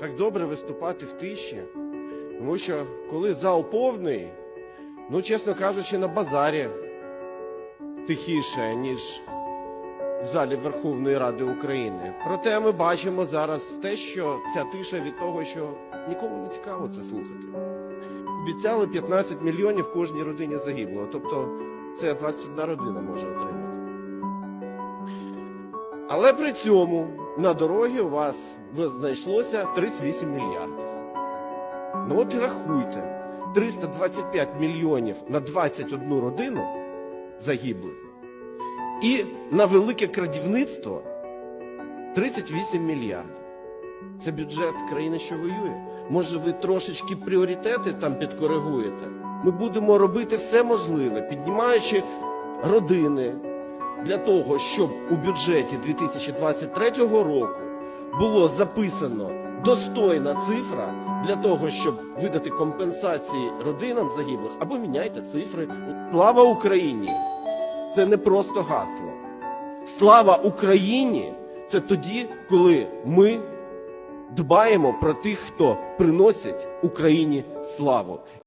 так добре виступати в тиші. Тому що коли зал повний, ну, чесно кажучи, на базарі тихіше, ніж в залі Верховної Ради України. Проте ми бачимо зараз те, що ця тиша від того, що нікому не цікаво це слухати. Обіцяли 15 мільйонів кожній родині загиблого. Тобто це 21 родина може отримати. Але при цьому на дорогі у вас знайшлося 38 мільярдів. Ну от і рахуйте, 325 мільйонів на 21 родину загиблих. І на велике крадівництво 38 мільярдів. Це бюджет країни, що воює. Може, ви трошечки пріоритети там підкоригуєте? Ми будемо робити все можливе, піднімаючи родини для того, щоб у бюджеті 2023 року було записано достойна цифра для того, щоб видати компенсації родинам загиблих, або міняйте цифри. Слава Україні! Це не просто гасло. Слава Україні! Це тоді, коли ми дбаємо про тих, хто приносить Україні славу.